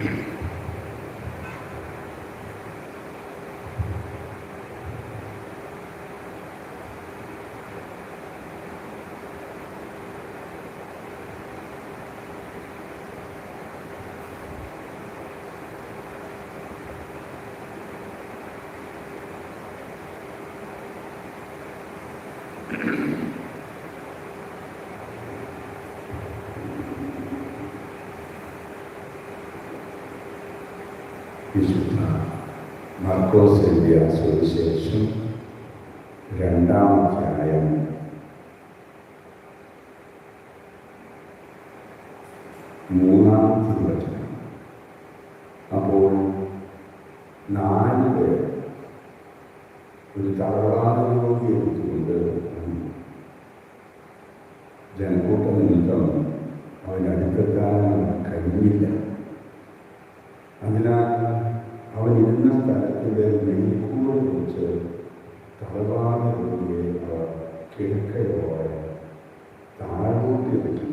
Mm-hmm. വിശുദ്ധ മർക്കോസ് എഴുതിയ സുവിശേഷം രണ്ടാം അധ്യായം മൂന്നാം തിരുവചനം അപ്പോൾ നാല് പേർ ഒരു തറവാടിനോട് എടുത്തുകൊണ്ട് വന്നു. ജനക്കൂട്ട നിമിത്തം അവൻ അടുത്തെത്താൻ കഴിഞ്ഞില്ല അതിനാൽ അവൻ ഇരുന്ന സ്ഥലത്തിന്റെ നെയ്ക്കൂടെ വെച്ച് തളവാന രോഗിയെ അവർ കിഴക്കയോടെ താഴോട്ട് വെച്ചു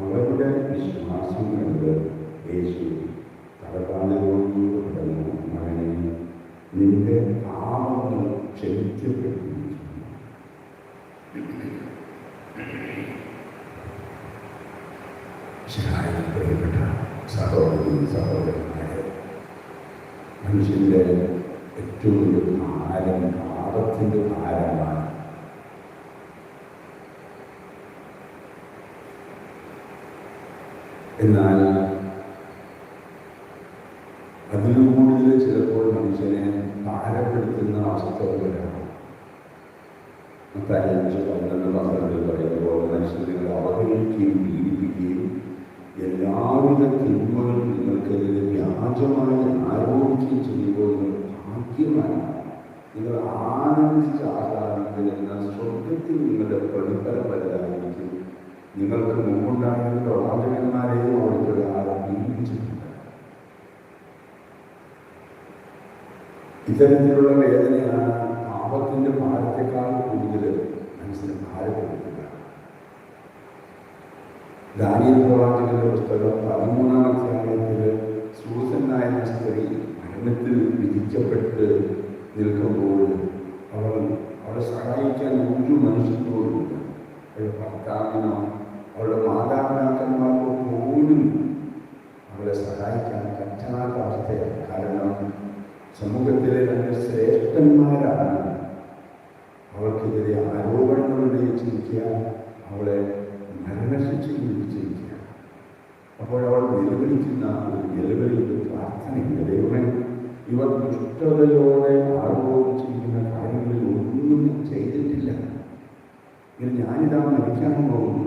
അവരുടെ വിശ്വാസം കണ്ട് യേശു തളവാന രോഗിയോട് പറഞ്ഞു മകനെ നിന്റെ പാപങ്ങൾ ക്ഷമിക്കപ്പെട്ടിരിക്കുന്നു ശരായ പ്രിയപ്പെട്ട സഹോദരി സഹോദരന്മാരെ മനുഷ്യന്റെ ഏറ്റവും വലിയ ഭാരം പാപത്തിന്റെ ഭാരമാണ് എന്നാൽ അതിലും കൂടുതൽ ചിലപ്പോൾ മനുഷ്യനെ ഭാരപ്പെടുത്തുന്ന അവസ്ഥകളാണ് പതിനഞ്ച് പന്ത്രണ്ട് പന്ത്രണ്ടിൽ പറയുമ്പോൾ മനുഷ്യനെ അവഹേളിക്കുകയും പീഡിപ്പിക്കുകയും എല്ലാവിധ തിന്മകളും നിങ്ങൾക്കെതിരെ വ്യാജമായി ആരോപിക്കുകയും ചെയ്യുമ്പോൾ ഭാഗ്യമാണ് നിങ്ങൾ ആനന്ദിച്ച് ആഹ്ലാദിക്കുന്ന സ്വർഗത്തിൽ നിങ്ങളുടെ പ്രതിഫലം വലുതായിരിക്കും നിങ്ങൾക്ക് മുമ്പുണ്ടായിരുന്ന പ്രവാചകന്മാരെയും അവിടുത്തെ ആരംഭിച്ചിട്ടുണ്ട് ഇത്തരത്തിലുള്ള വേദനയാണ് പാപത്തിന്റെ ഭാരത്തെക്കാൾ കൂടുതൽ മനസ്സിന് ഭാരപ്പെടുത്തുക. ദാനിയൽ പ്രവാചകന്റെ പുസ്തകം പതിമൂന്നാം അധ്യായത്തിൽ സൂസനായ സ്ത്രീ മരണത്തിൽ വിധിക്കപ്പെട്ട് നിൽക്കുമ്പോൾ അവൾ അവളെ സഹായിക്കാൻ ഒരു മനുഷ്യത്തോടുമില്ല അവളുടെ ഭർത്താവിനോ പോലും അവളെ സഹായിക്കാൻ പറ്റാത്ത കാരണം സമൂഹത്തിലെ തന്നെ ശ്രേഷ്ഠന്മാരാണ്. അവൾക്കെതിരെ ആരോപണങ്ങൾ ഉന്നയിച്ചിരിക്കുക അവളെ മരണശിക്ഷ വിധിച്ചിരിക്കുക. അപ്പോൾ അവൾ നിലവിളിക്കുന്ന ഒരു നിലവിളിയുടെ പ്രാർത്ഥനയുണ്ട് ദൈവമേ ഇവർ ദുഷ്ടതയോടെ ആരോപിച്ചിരിക്കുന്ന കാര്യങ്ങളിൽ ഒന്നും ചെയ്തിട്ടില്ല. ഇനി ഞാനിതാ മരിക്കാൻ പോകുന്നു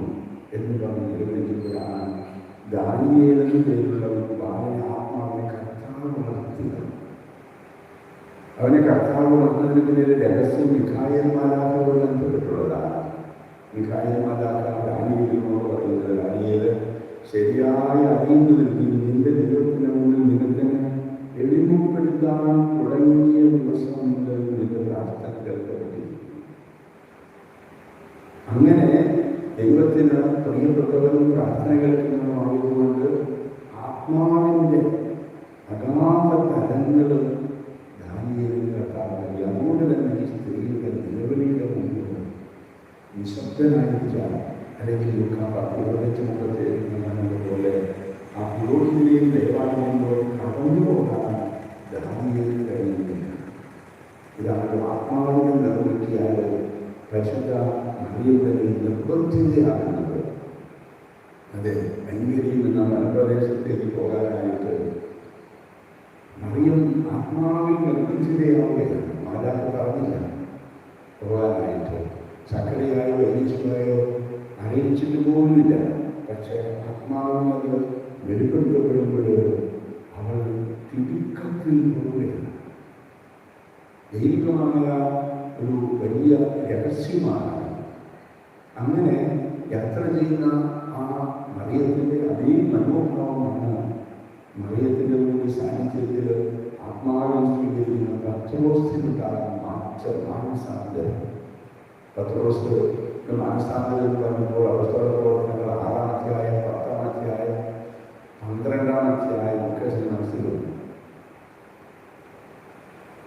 എന്ന് പറഞ്ഞ് നിലവിളിക്കുമ്പോഴാണ് ദാനിയേലെന്ന് പേരുള്ള ഒരു ബാലന ആത്മാവിനെ കർത്താവ് വളർത്തുന്നത് അവനെ കർത്താവ് വളർത്തുന്നതിന് പിന്നിൽ രഹസ്യം മിഖായന്മാരാക്കോട് ബന്ധപ്പെട്ടുള്ളതാണ് മിഖായന്മാരാക്ക ദാനിയേലിനോട് പറയുന്നത് ദാനിയേൽ ശരിയായ അറിയുന്നതിൽ നിന്റെ ദൈവത്തിന് മുന്നിൽ നിനക്ക് എളിമപ്പെടുത്താൻ തുടങ്ങിയ ദിവസം മുതൽ നിന്റെ പ്രാർത്ഥന കേൾക്കപ്പെട്ടിരിക്കുന്നു. അങ്ങനെ ദൈവത്തിന് പ്രിയപ്പെട്ടവരും പ്രാർത്ഥന കേൾക്കുന്നതുമായതുകൊണ്ട് ആത്മാവിന്റെ അഗാധ തലങ്ങളും ദാനിയേലിന് കർത്താവില്ല അതുകൊണ്ട് തന്നെ ഈ സ്ത്രീയുടെ നിലവിളിയുടെ മുമ്പിൽ നിശബ്ദനായിരിക്കാം അല്ലെങ്കിൽ ഇരുപത്തഞ്ച് മുപ്പത്തി പോലെ ആ പുരോഹിതനെയും ദൈവാലയങ്ങളും കടന്നു പോകാൻ ദാനിയേലിന് കഴിയുന്നില്ല. ഇതാണ് ആത്മാവിനെ നിർമ്മിക്കിയാൽ പരിശുദ്ധ മറിയത്തിന് നിർബന്ധിതയാകുന്നത്. അതെ അന്യരിൽ നിന്ന് വനപ്രദേശത്തേക്ക് പോകാനായിട്ട് മറിയം ആത്മാവിൽ നിർബന്ധിതയാവുകയാണ്. മാതാവ് പറഞ്ഞില്ല. പോകാനായിട്ട് ചക്കരയായോ എരിച്ചുകയോ അറിയിച്ചിട്ട് പോകുന്നില്ല പക്ഷേ ആത്മാവിനത് വെളിപ്പെടുത്തപ്പെടുമ്പോൾ അവൾ തിടുക്കത്തിൽ പോവുകയാണ്. ദൈവികമായ ഒരു വലിയ രഹസ്യമാണ് അങ്ങനെ യാത്ര ചെയ്യുന്ന ആ മറിയത്തിന്റെ അതേ മനോഭാവമാണ് മറിയത്തിന്റെ ഒരു സാന്നിധ്യത്തിൽ ആത്മാവിനെ സ്വീകരിക്കുന്ന പത്രോസിനുണ്ടാകുന്ന മാറ്റ മാനസാന്തരം. പത്രോസ് മാനസാന്തരം എന്ന് പറഞ്ഞപ്പോൾ പ്രവർത്തനങ്ങൾ ആറാം അധ്യായം പത്താം അധ്യായം പന്ത്രണ്ടാം അധ്യായം ഒക്കെ മനസ്സിൽ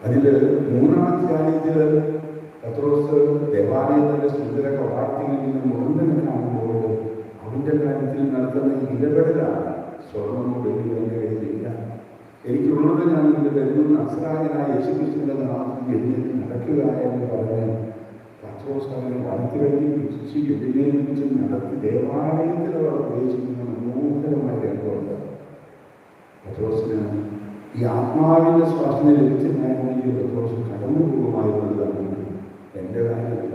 അതിൽ മൂന്നാം അധ്യായത്തിൽ പത്രോസ് ദേവാലയത്തിന്റെ സുന്ദര കവാടത്തിൽ നിന്ന് മുഴുവൻ കാണുമ്പോൾ അവന്റെ കാര്യത്തിൽ നടത്തുന്ന ഇടപെടലാണ് സ്വർണമോ വെള്ളിയോ എന്റെ കയ്യിലില്ല എനിക്കുള്ളത് ഞാൻ ഇതിന്റെ വരുന്ന അസ്രായനായ യേശുക്രിസ്തുവിന്റെ നാമത്തിൽ എഴുന്നേറ്റ് നടക്കുക എന്ന് പറഞ്ഞ് പത്രോസ് അവനെ വളർത്തി കഴിഞ്ഞ് പിടിച്ച് എഴുന്നേൽപ്പിച്ച് നടത്തി ദേവാലയത്തിൽ അവർ പ്രവേശിക്കുന്ന മനോഹരമായ രംഗമുണ്ട് പത്രോസിന് ഈ ആത്മാവിന്റെ ശ്വാസന ലഭിച്ചതായിരുന്നെങ്കിൽ പത്രോസ് കടന്നു പോകുമായിരുന്നതാണ് എന്റെ കാര്യമില്ല.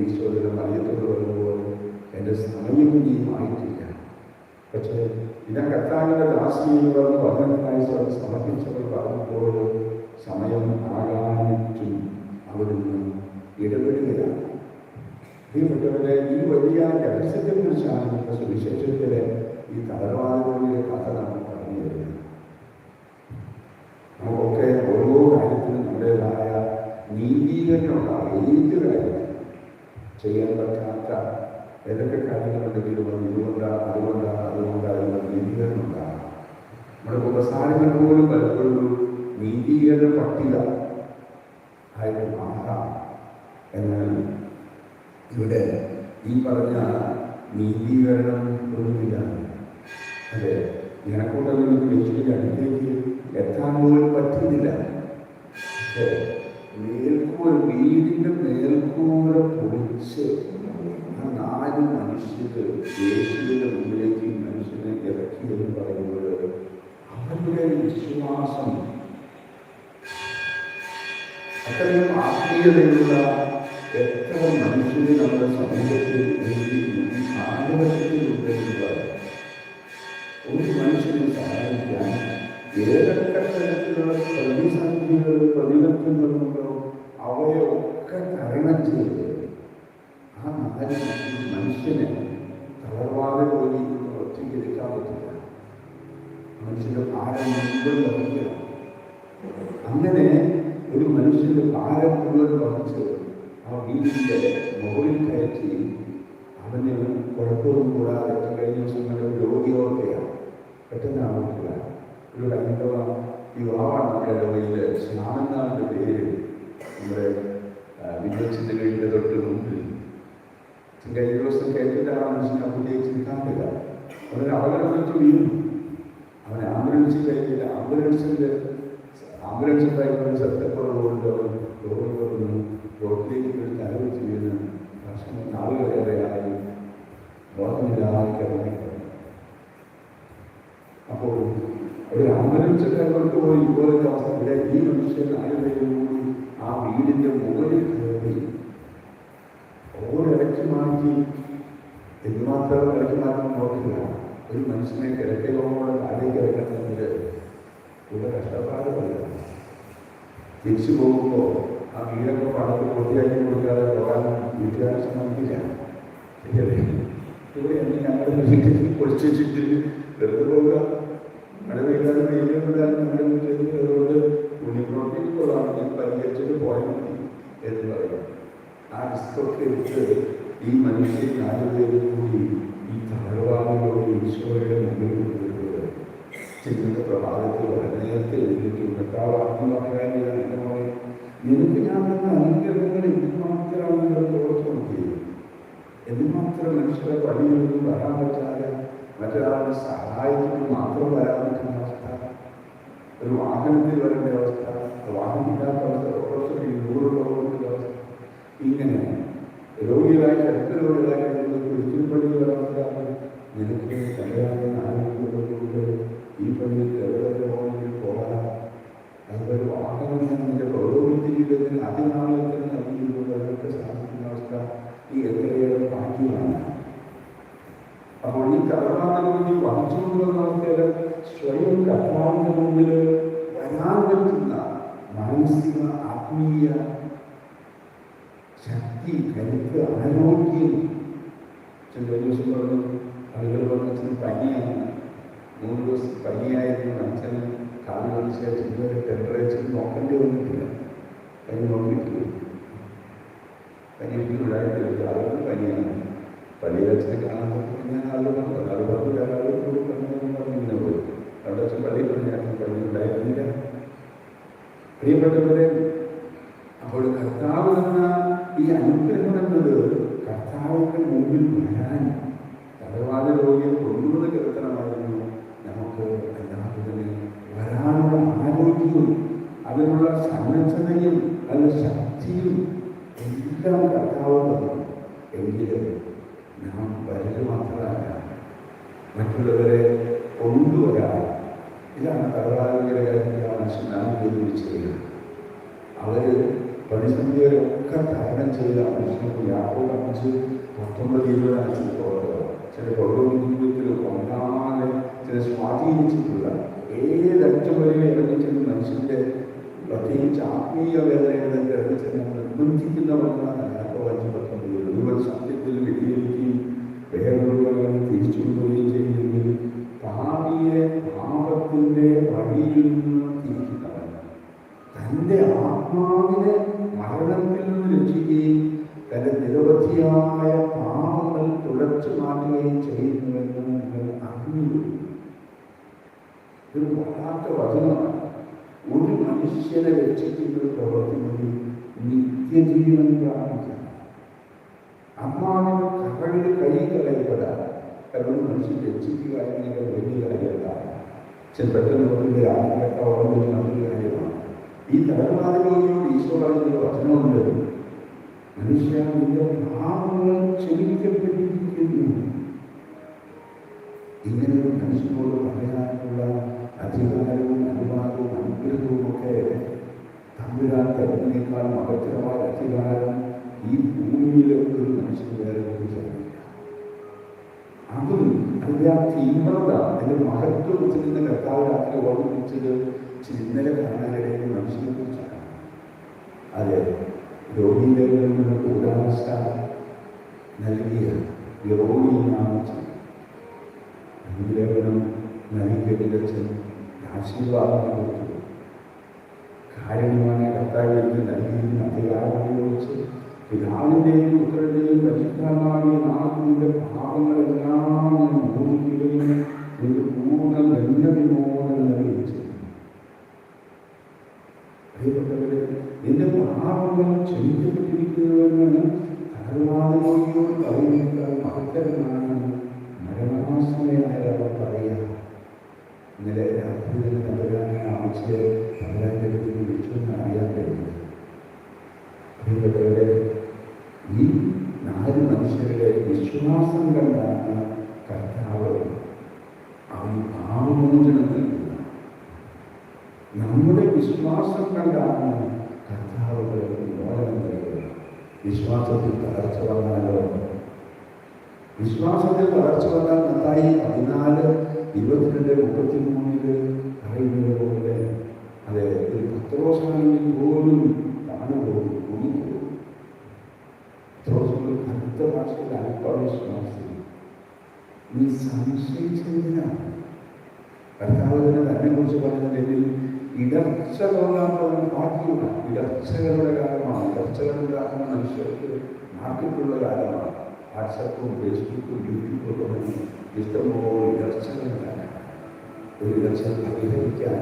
ഈശോയുടെ മറിയത്തോട് പറയുമ്പോൾ എന്റെ സമയം ഇനിയും ആയിട്ടില്ല പക്ഷേ ഇതാ കർത്താവിന്റെ ദാസി എന്ന് പറഞ്ഞ് വചനത്തിനായി നീതീകരണം ഒന്നുമില്ല. അതെ നിനക്കൂട്ടൊന്നും യേശുവിന്റെ അടുത്തേക്ക്. എത്താൻ പോലും പറ്റുന്നില്ല മേൽക്കൂര വീടിന്റെ മേൽക്കൂര പൊളിച്ച് നാല് മനുഷ്യർ യേശുവിന്റെ മുമ്പിലേക്ക് മനുഷ്യനെ ഇറക്കി എന്ന് പറയുമ്പോൾ അവരുടെ വിശ്വാസം. അത്രയും ആത്മീയതയുള്ള എത്ര മനുഷ്യരെ നമ്മുടെ സമൂഹത്തിൽ ഈ ഉപയോഗിക്കുക ഒരു മനുഷ്യനെ സഹായിക്കാൻ ഏതൊക്കെ തരത്തിലുള്ള പ്രതിസന്ധികൾ പ്രതിബന്ധങ്ങളുണ്ടോ അവയൊക്കെ തരണം ചെയ്ത് ആ നാല് മനുഷ്യനെ തളർവാതെ പോയി ഒറ്റയ്ക്ക് എടുക്കാൻ പറ്റില്ല മനുഷ്യന്റെ ഭാരം മുഴുവൻ വഹിക്കണം അങ്ങനെ ഒരു മനുഷ്യന്റെ ഭാരം മുഴുവൻ വഹിച്ച് ആ വീടിന്റെ മുകളിൽ കയറ്റി അവന് കുഴപ്പമൊന്നും കൂടാതെ കഴിഞ്ഞ ദിവസങ്ങളിൽ രോഗിയോർക്കെയാണ് പെട്ടെന്ന് ആവശ്യമില്ല ഒരു അനുഭവ യുവാവാണ് നമ്മുടെ ശ്യാമെന്നാളിന്റെ പേര്. നമ്മുടെ വിജയച്ചിന്റെ വീടിന്റെ തൊട്ട് മുമ്പിൽ. കഴിഞ്ഞ ദിവസം കേട്ടിട്ടാണ് പുതിയ ചിന്താക്കില്ല അവനൊരു അപകടത്തിൽ വീണു. അവനെ ആംബുലൻസിൽ കഴിഞ്ഞില്ല ആംബുലൻസിന്റെ ആംബുലൻസ് ഉണ്ടായിരുന്ന ശബ്ദക്കുറവ് അവർ റോഡ് തുറന്നു റോഡിലേക്ക് ഒരു തല വെച്ച് വീണ് ഭക്ഷണം നാളുകളേറെയായി ബോധമില്ലാതെ അപ്പോൾ ഒരു ആംബുലൻസ് ഡ്രൈവർക്ക് പോയി ഇതുപോലത്തെ അവസ്ഥ ഇവിടെ ഈ മനുഷ്യൻ കൂടി ആ വീടിന്റെ മുകളിൽ കയറി ഓരിടയ്ക്ക് മാറ്റി എന്തുമാത്രം മാറ്റം നോക്കില്ല. ഒരു മനുഷ്യനെ കിടക്കലോടെ താഴേക്ക് ഇറക്കണമെങ്കിൽ ഇവിടെ കഷ്ടപ്പാട് പറയാം തിരിച്ചു പോകുമ്പോൾ ആ വീടൊക്കെ പണത്തിൽ പൂർത്തിയാക്കി കൊടുക്കാതെ പോകാൻ വീട്ടുകാരെ സമ്മതിക്കില്ല. ശരിയല്ലേ? ഇവിടെ എന്നെ ഞങ്ങളുടെ വീട്ടിൽ പൊളിച്ചു വെച്ചിട്ട് വെറുതെ പോവുക. മഴ പെയ്യാതെ വെയിലുണ്ടാകും ഞങ്ങളുടെ വീട്ടിൽ അതുകൊണ്ട് ഉണ്ണിപ്രോട്ടീൻ കൊള്ളാം. പരിഹരിച്ചിട്ട് പോയാൽ മതി എന്ന് പറയും. ആ റിസ്കൊക്കെ എടുത്ത് ഈ മനുഷ്യൻ നാലുപേരും കൂടി ഈ തളർവാദികളോട് ഈശോയുടെ മുമ്പിൽ ചിന്നത്തെ പ്രഭാതത്തിൽ വളരെ നേരത്തെ എഴുതിയിട്ട് കർത്താവ് ആത്മ പറയാൻ പറയും നിനക്ക് ഞാൻ തന്ന അനുഗ്രഹങ്ങൾ എന്തുമാത്രമാണ് ഓർത്ത് നോക്കിയത് എന്തുമാത്രം മനുഷ്യരെ പണിയൊന്നും വരാൻ പറ്റാതെ മറ്റൊരാളുടെ സഹായത്തിന് മാത്രം വരാൻ പറ്റുന്ന അവസ്ഥ? ഒരു വാഹനത്തിൽ വരേണ്ട അവസ്ഥ വാഹനമില്ലാത്ത അവസ്ഥ ഓരോരുത്തർ നൂറുള്ള അവസ്ഥ. ഇങ്ങനെ രോഗികളായി അടുത്ത രോഗികളായി ഒരിക്കൽ പള്ളി വരാൻ നിനക്ക് കല്യാണം ആരോഗ്യമുള്ളതുകൊണ്ട് ഈ പള്ളിയിൽ എവിടെ പോകണമെങ്കിൽ പോകാം അതൊരു വാഹനം നിന്റെ പ്രവൃത്തിയിൽ തന്നെ നൽകിയതുകൊണ്ട് അതൊക്കെ സാധിക്കുന്ന അവസ്ഥ ഈ എത്രയേറെ ഭാഗ്യമാണ്. അപ്പോൾ ഈ വഹിച്ചുകൊണ്ടുവന്ന അവസ്ഥയിൽ സ്വയം കർമാവിന്റെ മുമ്പിൽ വരാൻ പറ്റുന്ന മാനസിക ആത്മീയ ശക്തി കരുത്ത് ആരോഗ്യം. ചില ദിവസം പറഞ്ഞു ആളുകൾ പറഞ്ഞു പനിയാണ് മൂന്ന് ദിവസം പനിയായിരുന്നു. അച്ഛന് കാൽ വലിച്ച ഇതുവരെ ടെമ്പറേച്ചർ നോക്കേണ്ടി വന്നിട്ടില്ല. പനി നോക്കിയിട്ടില്ല പനി ഉണ്ടായിട്ടില്ല. ആളുകൾ പനിയാണ്. പള്ളിയിലച്ഛനെ കാണാൻ ഞാൻ ആളുകൾ ആളുകൾ പറഞ്ഞു വേറെ ആളുകൾ കൂടി പറഞ്ഞു പറഞ്ഞു പോയി. അവിടെ അച്ഛൻ പള്ളിയിൽ ഞാൻ പള്ളി ഉണ്ടായിരുന്നില്ല. പ്രിയപ്പെട്ടവരെ അപ്പോൾ കർത്താവ് എന്ന ഈ അനുഗ്രഹം എന്നത് കർത്താവിന്റെ മുമ്പിൽ വരാൻ തടവാദ രോഗിയെ കൊണ്ടുവന്ന് കിടത്തണമായിരുന്നു എല്ലാത്തിനും വരാനുള്ള ആരോഗ്യവും അതിനുള്ള സന്നദ്ധതയും അതിനുള്ള ശക്തിയും എല്ലാം കർത്താവ് എങ്കിലും നാം വരൽ മാത്രമല്ല മറ്റുള്ളവരെ കൊണ്ടുവരാൻ ഇതാണ് മനുഷ്യൻ നാം ഉപയോഗിച്ചിരിക്കുന്നത് അവർ പ്രതിസന്ധികളൊക്കെ തരണം ചെയ്ത മനുഷ്യർക്ക് യാത്ര കാണിച്ച് പത്തൊമ്പത് ഇരുപത് അഞ്ച് പ്രവർത്തകർ ചില ഭൗഗോലികത്തിലും ഒന്നാതെ ചില സ്വാധീനിച്ചിട്ടുള്ള ഏതറ്റം വരെയും ഇറങ്ങിച്ചെന്ന് മനുഷ്യന്റെ പ്രത്യേകിച്ച് ആത്മീയ വേദനകളിലേക്ക് ഇറങ്ങിച്ചെന്ന് നിർബന്ധിക്കുന്നവരാണ് അനുഭവപ്പെടുന്നത് മുഴുവൻ സത്യത്തിൽ വ്യതിയിരിക്കുകയും വേറൊരുവരും തിരിച്ചു പോവുകയും ചെയ്യുന്നെങ്കിൽ ഭാവിയെ പാപത്തിന്റെ വഴിയിൽ നിന്ന് തിരിക്കുന്നവരാണ് തന്റെ ആത്മാവിനെ മരണത്തിൽ നിന്ന് രക്ഷിക്കുകയും തന്റെ നിരവധിയായ പാപങ്ങൾ തുടച്ചു മാറ്റുകയും ചെയ്യുന്നുവെന്ന് നിങ്ങൾ അറിഞ്ഞു ഇത് വല്ലാത്ത വചനമാണ്. ഒരു മനുഷ്യനെ രക്ഷിക്കുന്ന പ്രവൃത്തി വഴി നിത്യജീവൻ പ്രാപിക്കണം. അമ്മാവിന് കറകളിൽ കൈ കളയപ്പെടാൻ കാരണം മനുഷ്യൻ രക്ഷിക്കുക എന്നത് വലിയ കാര്യമല്ല. ചില പെട്ടെന്ന് പറഞ്ഞ ആത്മഹത്യ ഓർമ്മ നല്ലൊരു കാര്യമാണ്. ഈ തലമുറകളിലൂടെ ഈശോ പറഞ്ഞ വചനമുണ്ട്. മനുഷ്യ ഭാവങ്ങൾ ക്ഷമിക്കപ്പെട്ടിരിക്കുന്നു. ഇങ്ങനെ ഒരു മനുഷ്യനോട് പറയാനുള്ള അധികാരവും അനുവാദവും അനുഗ്രഹവും ഒക്കെ തമ്പുരാൻ തരുന്നതിനേക്കാൾ മഹത്തരമായ അധികാരം ഈ ഭൂമിയിലെ ഒരു മനുഷ്യന് വേറെ ലഭിച്ചില്ല അതും അതിന്റെ ആ തീവ്രത അതിന്റെ മഹത്വത്തിൽ നിന്ന് കർത്താവ് രാത്രി ഓർമ്മിപ്പിച്ചത് ഇന്നലെ കാണാനിടയിൽ മനുഷ്യനെ കുറിച്ചാണ്. അതെ. രോഗികളിൽ നിന്ന് കൂടാശ നൽകിയ രോഗി നാമിച്ചു അനുഗ്രഹണം നൽകിയതിലച്ഛൻ ആശീർവാദം കൊടുത്തു കാരണമായ കർത്താവിലേക്ക് നൽകിയിരുന്ന അധികാരം ഉപയോഗിച്ച് പിതാവിൻ്റെയും പുത്രൻ്റെയും പരിശുദ്ധമായ നാഥിൻ്റെ പാപങ്ങളെല്ലാം ഞാൻ ഭൂമിക്കുകയും നിന്റെ പൂർണ്ണ ദണ്ഡവിമോചനം നൽകിച്ചു നിന്റെ പാപങ്ങൾ ക്ഷമിക്കപ്പെട്ടിരിക്കുന്നുവെന്ന് തലവാദിനോട് പറയുന്നേക്കാൾ മഹത്തരമാണ് മരണാശ്രയായ അവർ പറയാം ഇന്നലെ രാത്രി തന്നെ തമ്പുരാനെ ആവശ്യ തമ്പുരാന്റെ അടുത്ത് വിളിച്ചു എന്ന് അറിയാൻ കഴിയും ഈ നാല് മനുഷ്യരുടെ വിശ്വാസം കണ്ടാണ് കർത്താവ് അവൻ പാവമോചനം നൽകുന്നത് നമ്മുടെ വിശ്വാസം കണ്ടാണ് വിശ്വാസത്തിൽ തളർച്ച വന്നാലോ? വിശ്വാസത്തിൽ തളർച്ച വന്നാൽ നന്നായി. പതിനാല് ഇരുപത്തിരണ്ട് മുപ്പത്തി മൂന്നിൽ പറയുന്നത് പോലെ. അതെ ഒരു പത്രോസാണെങ്കിൽ പോലും താണുപോകും കുടുങ്ങിപ്പോകും പത്രോസുകൾ അടുത്ത ഭാഷയിൽ അല്പവിശ്വാസി നീ സംശയിച്ചതിനാണ്. കർത്താവിനെ തന്നെ കുറിച്ച് പറഞ്ഞതിൽ ഇടർച്ച തോന്നാത്തവൻ ഭാഗ്യമാണ് ഇടർച്ചകളുടെ കാലമാണ് ഇടർച്ചകളുടെ കാലം മനുഷ്യർക്ക് നാട്ടിലുള്ള കാലമാണ് വാട്സപ്പും ഫേസ്ബുക്കും യൂട്യൂബും തുടങ്ങി ഇഷ്ടംപോലെ ഇടർച്ചകളുണ്ടാകാം ഒരു ഇടർച്ച പരിഹരിക്കാൻ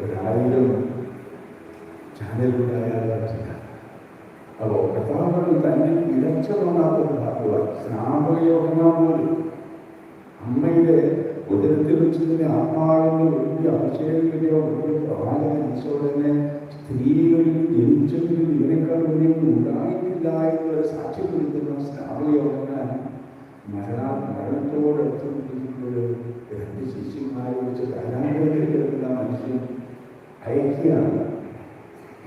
ഒരായിരം ചാനലുണ്ടായാൽ പറ്റില്ല. അപ്പോൾ കർത്താവ് തന്നെ ഇടർച്ച തോന്നാത്തൊരു ഭാഗ്യമാണ് സ്നാപകയോഗങ്ങൾ പോലും അമ്മയുടെ ഉദരത്തിൽ വെച്ചതിന് ആത്മാവിന്റെ വലിയ അഭിഷേകത്തിലെയോ വലിയ പ്രവാചകൻ ഈശോടനെ സ്ത്രീകളിൽ ജനിച്ചതിൽ ഇതിനേക്കാൾ വലിയൊന്നും ഉണ്ടായിട്ടില്ല എന്നൊരു സാക്ഷ്യപ്പെടുത്തുന്ന സ്നാപകയോഗങ്ങൾ മരണ മരണത്തോടെത്തുമ്പോൾ രണ്ട് ശിഷ്യന്മാരെ വെച്ച് കലാഗ്രഹത്തിൽ കിടക്കുന്ന മനുഷ്യൻ ഐക്യാണ്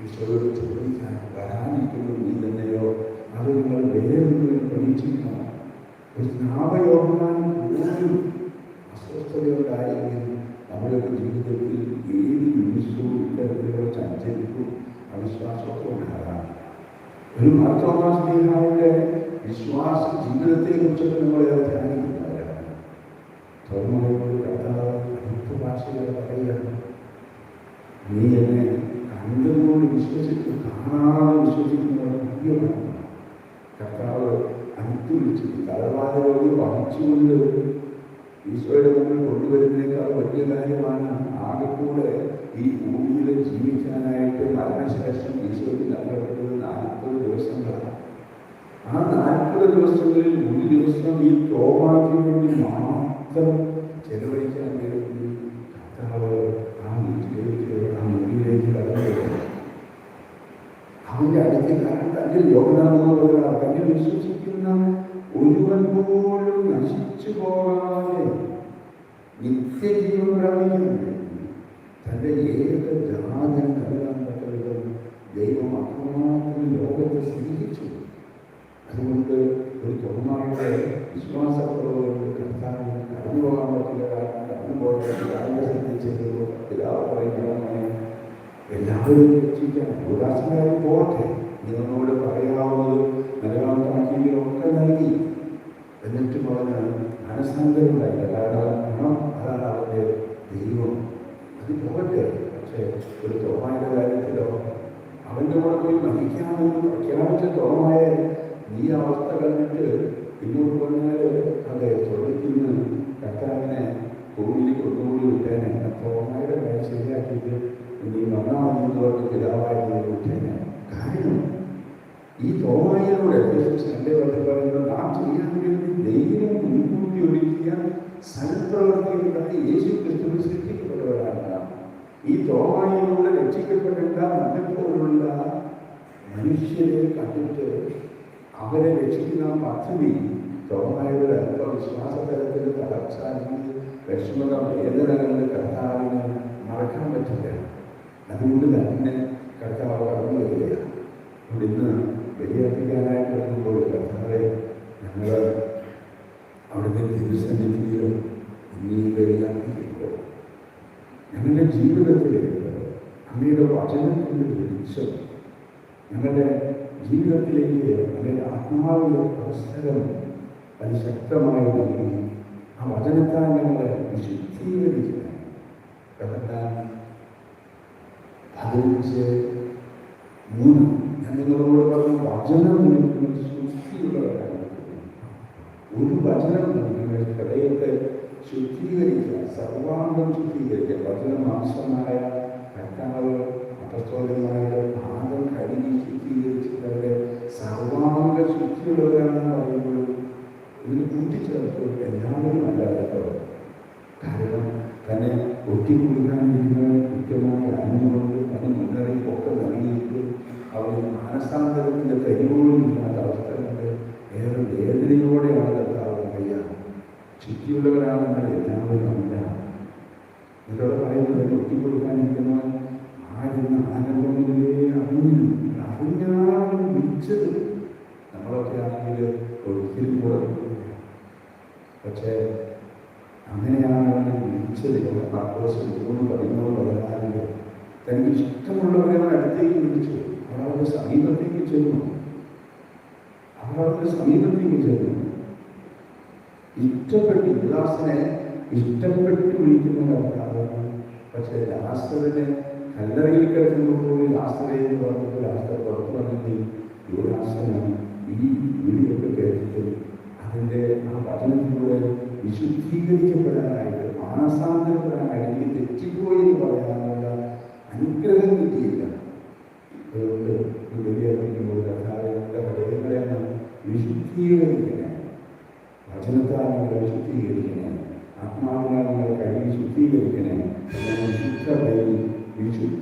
ഈശോയോട് ചോദിക്കാൻ വരാനിരിക്കുന്നു നീ തന്നെയോ അത് നിങ്ങൾ വേറെ പ്രതീക്ഷിക്കണം ഒരു സ്നാപയോഗം പോലും അസ്വസ്ഥതയുണ്ടായെങ്കിൽ നമ്മളൊക്കെ ജീവിതത്തിൽ ഏത് നിമിഷവും ഇത്തരത്തിലുള്ള ചഞ്ചരിപ്പും അവിശ്വാസമൊക്കെ ഉണ്ടാകാം ഒരു മാർത്തോമാസ്ലിഹായുടെ വിശ്വാസ ജീവിതത്തെ കുറിച്ചൊക്കെ നമ്മളെ ധ്യാനിക്കുന്നവരാണ്. തുറന്നവരോട് കർത്താവ് അടുത്ത ഭാഷയിൽ പറയുകയാണ്. നീ എന്നെ കണ്ടുകൊണ്ട് വിശ്വസിച്ചു കാണാതെ വിശ്വസിക്കുന്നവർ ഭാഗ്യമാണ് കർത്താവ് തളർവാദ രോഗി വഹിച്ചുകൊണ്ട് ഈശോയുടെ മുമ്പിൽ കൊണ്ടുവരുന്നതിനേക്കാൾ വലിയ കാര്യമാണ് ആകെക്കൂടെ ഈ ഭൂമിയിൽ ജീവിക്കാനായിട്ട് മരണശേഷം ഈശോയ്ക്ക് നൽകപ്പെട്ടത് നാൽപ്പത് ദിവസങ്ങളാണ് ആ നാൽപ്പത് ദിവസങ്ങളിൽ ഒരു ദിവസം ഈ തോമാക്ക് വേണ്ടി മാത്രം ചെലവഴിക്കാൻ വേണ്ടി കർത്താവ് ആ വീട്ടിലേക്ക് ആ മുറിയിലേക്ക് കടന്നു. അവന്റെ അടുത്ത് കാരണം തന്റെ യോഗനാഥ തന്നെ വിശ്വസിക്കുന്ന ഒരുവൻ പോലും നശിച്ചു പോകാതെ നിത്യജീവൻ പ്രാപിക്കുന്നുണ്ട്. തന്റെ ഏത് ജാതൻ നൽകാൻ പറ്റുന്നത് ദൈവം അത്രമാത്രം ലോകത്തെ സ്നേഹിച്ചു. അതുകൊണ്ട് ഒരു തൊഴിലാളിയുടെ വിശ്വാസക്കുറവുകൊണ്ട് കർത്താവിന് കടന്നു പോകാൻ പറ്റില്ല കാരണം കടന്നു പോകാൻ കാര്യം ശ്രദ്ധിച്ചത് പറയുന്നതാണ് എല്ലാവരും രക്ഷിക്കണം ഉദാസനായി പോകട്ടെ. നിങ്ങളോട് പറയാവുന്നത് നൽകാവുന്ന ഒക്കെ നൽകി. എന്നിട്ട് പറഞ്ഞാൽ മനസ്സാന്തരമുണ്ടായില്ല കാരണം അതാണ് അവന്റെ ദൈവം അത് പോകട്ടെ. പക്ഷേ ഒരു തോമായുടെ കാര്യത്തിലോ അവന്റെ കൂടെ പോയി മരിക്കാമെന്ന് പ്രഖ്യാപിച്ച തോമായ ഈ അവസ്ഥ കണ്ടിട്ട് പിന്നോട്ട് പറഞ്ഞാൽ അതെ സ്വർഗത്തിന് കർത്താവിനെ ഭൂമിയിൽ കൊണ്ടുകൂടി വിട്ടേനെ. തോമായുടെ കാര്യം ശരിയാക്കിയിട്ട് നീ വന്നാമെന്നുള്ളവർക്ക് പിതാവായിരുന്നു വിട്ടേനെ. കാരണം ഈ തോമായിലൂടെ എന്റെ പറ്റി പറയുന്നത് നാം ചെയ്യാൻ വേണ്ടി ദൈവം മുൻകൂട്ടി ഒരുക്കിയ സൽപ്രവർത്തികളുടെ യേശു ക്രിസ്തു സൃഷ്ടിക്കപ്പെട്ടവരാണ്. ഈ തോമായിലൂടെ രക്ഷിക്കപ്പെടേണ്ട നമ്മെപ്പോലുള്ള മനുഷ്യരെ കണ്ടിട്ട് അവരെ രക്ഷിക്കുന്ന പദ്ധതി. തോമായുടെ അല്പ വിശ്വാസതലത്തിൽ തളർച്ച അല്ലെങ്കിൽ വിഷമത വേദനകളുടെ കർത്താവിന് മറക്കാൻ പറ്റില്ല. അതുകൊണ്ട് തന്നെ കർത്താവ് കടന്നു വരികയാണ്. ഇന്ന് അധികാരമായിട്ട് വരുമ്പോൾ കർത്താവെ ഞങ്ങൾ അവിടുത്തെ തിരുസന്നിധിയിൽ നീ ബലിയർപ്പിക്കുമ്പോൾ ഞങ്ങളുടെ ജീവിതത്തിലേക്ക് അങ്ങയുടെ വചനത്തിന്റെ വെളിച്ചം ഞങ്ങളുടെ ജീവിതത്തിലേക്ക് ഞങ്ങളുടെ ആത്മാവിലെ അവസരം അത് ശക്തമായി ആ വചനത്താൽ ഞങ്ങളെ വിശുദ്ധീകരിക്കണം കണ്ടെത്താൻ പതിനഞ്ച് മൂന്ന് ഞാൻ നിങ്ങളോട് പറഞ്ഞ വചനം നിങ്ങൾക്ക് ശുദ്ധിയുള്ളവരാണ് ഒരു വചനം നിങ്ങൾ ഹൃദയത്തെ ശുദ്ധീകരിക്കുക സർവാംഗം ശുദ്ധീകരിക്കുക. വചനം മാംസമായ കർത്താവ് അപസ്തോലമായ ഇതിന് കൂട്ടിച്ചേർത്ത് എല്ലാവരും അല്ല കാരണം തന്നെ ഒറ്റിക്കൊടുക്കാനിരിക്കുന്ന കൃത്യമായ അറിഞ്ഞുകൊണ്ട് അതിന് മുന്നറിയിപ്പൊക്കെ നൽകിയിട്ട് അവർ മാനസാന്തരത്തിന്റെ കഴിവുകളും ഇല്ലാത്ത അവസ്ഥകളുണ്ട്. ഏറെ വേദനയോടെയാണ് കർത്താവ് കഴിയാ ചുറ്റിയുള്ളവരാണെന്നാൽ എല്ലാവരും അല്ല ഇതോടെ പറയുന്നത് ഒറ്റിക്കൊടുക്കാനിരിക്കുന്ന ആരുന്ന ആനന്ദങ്ങളിലേ പക്ഷേ അങ്ങനെയാണ് വിളിച്ചതില്ല വിളിച്ചത് പാപ്പോസ് മൂന്ന് പതിമൂന്ന് പതിനാലിൽ തനിക്ക് ഇഷ്ടമുള്ളവരെ അവൻ അടുത്തേക്ക് വിളിച്ചു. അവരവരുടെ സമീപത്തേക്ക് ചെന്നു. അവരവരുടെ സമീപത്തേക്ക് ചെന്നു. ഇഷ്ടപ്പെട്ട് ഉല്ലാസിനെ ഇഷ്ടപ്പെട്ട് വിളിക്കുന്ന കർത്താവാണ് പക്ഷേ ലാസ്റ്ററിനെ കല്ലറയിൽ കിടക്കുമ്പോൾ ലാസ്റ്ററെ എന്ന് പറഞ്ഞപ്പോൾ ലാസ്റ്റർ പുറത്തു വന്നെങ്കിൽ യുവരാസനാണ് ഈ വിളിയൊക്കെ കേട്ടിട്ട് അതിന്റെ ആ വചനത്തിലൂടെ വിശുദ്ധീകരിക്കപ്പെടാനായിട്ട് മാനസാന്തരപ്പെടാനായിട്ട് എനിക്ക് തെറ്റിപ്പോയി എന്ന് പറയാനുള്ള അനുഗ്രഹം കിട്ടിയില്ല. അതുകൊണ്ട് ഈ ബലിയർപ്പിക്കുമ്പോൾ കഥാകളുടെ ഹൃദയങ്ങളെ നാം വിശുദ്ധീകരിക്കണേ. വചനത്താൽ നിങ്ങളെ വിശുദ്ധീകരിക്കണേ. ആത്മാവിനാൽ നിങ്ങളെ കഴിവ് ശുദ്ധീകരിക്കണേ. വിശുദ്ധ ബലി വിശുദ്ധിയോടെ